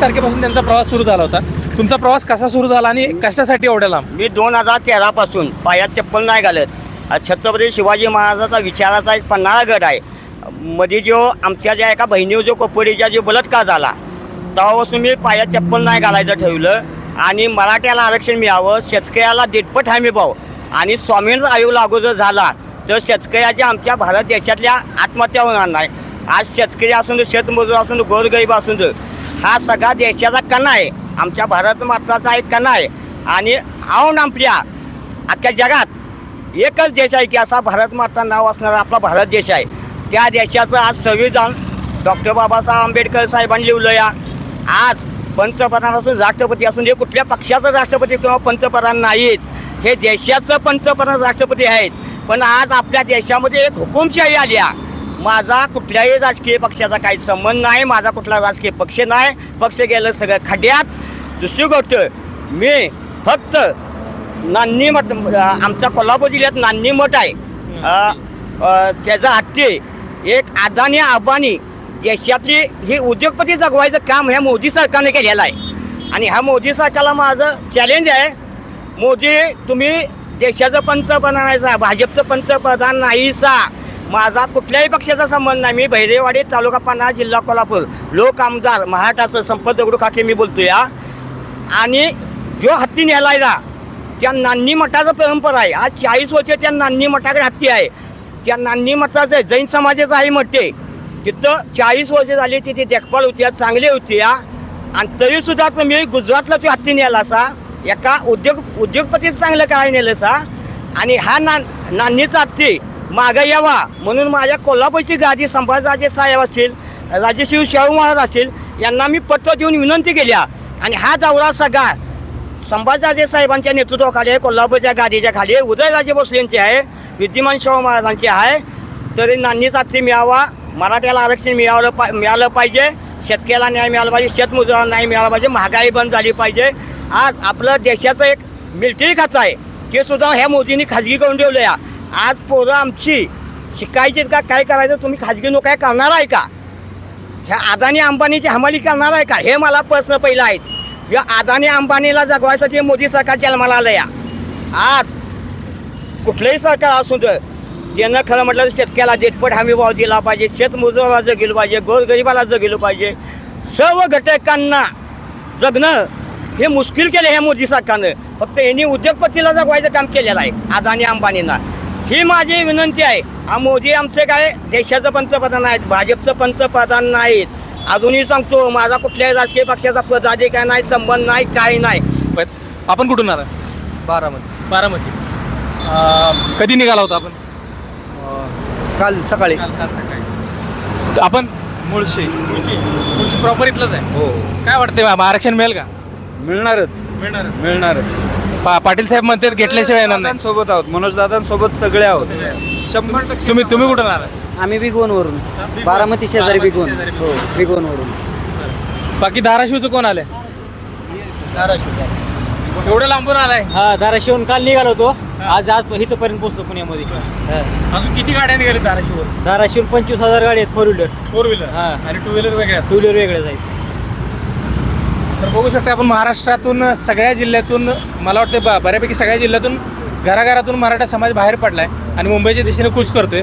तारखेपासून त्यांचा प्रवास सुरू झाला होता. तुमचा प्रवास कसा सुरू झाला आणि कशासाठी एवढ्या लांब? मी दोन हजार तेरापासून पायात चप्पल नाही घालत. छत्रपती शिवाजी महाराजाचा विचाराचा एक पन्हाळा गड आहे. मध्ये जो आमच्या ज्या एका बहिणीवर जो कपोरीचा जो बलात्कार झाला तेव्हापासून मी पायात चप्पल नाही घालायचं ठेवलं आणि मराठ्याला आरक्षण मिळावं शेतकऱ्याला देटपट हमी भाव आणि स्वामींचा आयोग लागू जर झाला तर शेतकऱ्याच्या आमच्या भारत देशातल्या आत्महत्या होणार नाही. आज शेतकरी असून शेतमजूर असून गोरगरीब असून दे हा सगळा देशाचा कणा आहे. आमच्या भारत माताचा एक कणा आहे. आणि आऊन आपल्या अख्ख्या जगात एकच देश आहे की असा भारत माता नाव असणारा आपला भारत देश आहे. त्या देशाचं आज संविधान डॉक्टर बाबासाहेब आंबेडकर साहेबांनी लिहिलं या आज पंतप्रधान असून राष्ट्रपती असून हे कुठल्या पक्षाचं राष्ट्रपती किंवा पंतप्रधान नाहीत. हे देशाचं पंतप्रधान राष्ट्रपती आहेत. पण आज आपल्या देशामध्ये एक हुकुमशाही आली आहे. माझा कुठल्याही राजकीय पक्षाचा काही संबंध नाही माझा कुठला राजकीय पक्ष नाही. पक्ष गेलं सगळं खड्ड्यात. दुसरी गोष्ट मी फक्त नान्नी मठ आमचा कोल्हापूर जिल्ह्यात नान्नी मठ आहे. त्याचा हत्ती एक अदानी अंबानी देशातली ही उद्योगपती जगवायचं काम ह्या मोदी सरकारने केलेलं आहे. आणि ह्या मोदी सरकारला माझं चॅलेंज आहे. मोदी तुम्ही देशाचं पंतप्रधान आहे सा भाजपचं पंतप्रधान नाही सा माझा कुठल्याही पक्षाचा संबंध नाही. मी भैरेवाडी तालुका पाना जिल्हा कोल्हापूर. लोक आमदार महाराष्ट्राचं संपत दगडू काके मी बोलतो या आणि जो हत्ती नेलायला त्या नान्नी मठाचं परंपरा आहे. आज चाळीस वर्ष त्या नान्नी मठाकडे हत्ती आहे. त्या नान्नी मठाचं जैन समाजाचं आहे मठे तिथं चाळीस वर्ष झाली तिथे देखभाल होती चांगली होती या आणि तरीसुद्धा तुम्ही गुजरातला तो हत्ती न्यायला असा एका उद्योग उद्योगपतीचं चांगलं करायला नेलं सा आणि हा ना नान्नीचा हत्ती मागं यावा. म्हणून माझ्या कोल्हापूरची गादी संभाजीराजे साहेब असतील राजेशिव शाहू महाराज असतील यांना मी पत्र देऊन विनंती केल्या आणि हा दौरा सगळा संभाजीराजे साहेबांच्या नेतृत्वाखाली आहे कोल्हापूरच्या गादीच्या खाली आहे. उदयराजे भोसलेंची आहे विद्यमान शाहू महाराजांची आहे. तरी नान्नीचा हत्ती मिळावा मराठ्याला आरक्षण मिळालं पा मिळालं पाहिजे शेतकऱ्याला न्याय मिळाला पाहिजे शेतमजुराला न्याय मिळाला पाहिजे महागाई बंद झाली पाहिजे. आज आपलं देशाचं एक मिलिटरी खातं आहे. ते सुद्धा ह्या मोदींनी खाजगी करून ठेवलं या आज पोरं आमची शिकायची का? काय करायचं? तुम्ही खाजगी नोकऱ्या करणार आहे का? ह्या अदानी अंबानीची हमाली करणार आहे का? हे मला प्रश्न पहिला आहेत. या अदानी अंबानीला जगवायसाठी मोदी सरकार जन्माला आलं या आज कुठलंही सरकार असू दे ज्यांना खरं म्हटलं तर शेतकऱ्याला देटपट हमी भाव दिला पाहिजे शेतमजुराला जगेलं पाहिजे गोरगरिबाला जगेलं पाहिजे. सर्व घटकांना जगणं हे मुश्किल केलं ह्या मोदी सरकारनं. फक्त यांनी उद्योगपतीला जगवायचं काम केलेलं आहे अदानी अंबानींना. ही माझी विनंती आहे. हा मोदी आमचे काय देशाचं पंतप्रधान आहेत भाजपचं पंतप्रधान नाहीत. अजूनही सांगतो माझा कुठल्याही राजकीय पक्षाचा पदाधिकारी नाही संबंध नाही काही नाही. आपण कुठून आला बारामध्ये बारामती. अं, कधी निघाला होता आपण? काल सकाळी. काल काल सकाळी. तर आपण? मुळशी. मुळशी. मुळशी प्रॉपर इथलंच आहे. हो. काय वाटतंय बाबा आरक्षण मिळेल का? मिळणारच. मिळणार मिळणारच. पा पाटील साहेब म्हणतात घेतल्याशिवाय येणार नाही. सोबत आहोत मनोज दादांसोबत सगळे आहोत. शंभर टक्के तुम्ही तुम्ही कुठून आला आम्ही बिगवनवरून बारामती शेजारी बारामती बिगवण हो बिगवनवरून बाकी धाराशिवचं कोण आलंय? एवढं लांबून आलाय? हा धाराशिवून काल निघालो होतो. आज आज इथंपर्यंत पोहोचलो पुण्यामध्ये. हा. अजून किती गाड्या निघाले धाराशिववर धाराशिवून पंचवीस हजार गाडी आहेत फोर व्हीलर फोर व्हीलर हा. आणि टू व्हीलर वेगळ्या टू व्हीलर वेगळ्याच आहेत. तर बघू शकता आपण महाराष्ट्रातून सगळ्या जिल्ह्यातून मला वाटतं ब- बऱ्यापैकी सगळ्या जिल्ह्यातून घराघरातून मराठा समाज बाहेर पडला आहे आणि मुंबईच्या दिशेने कूच करतोय.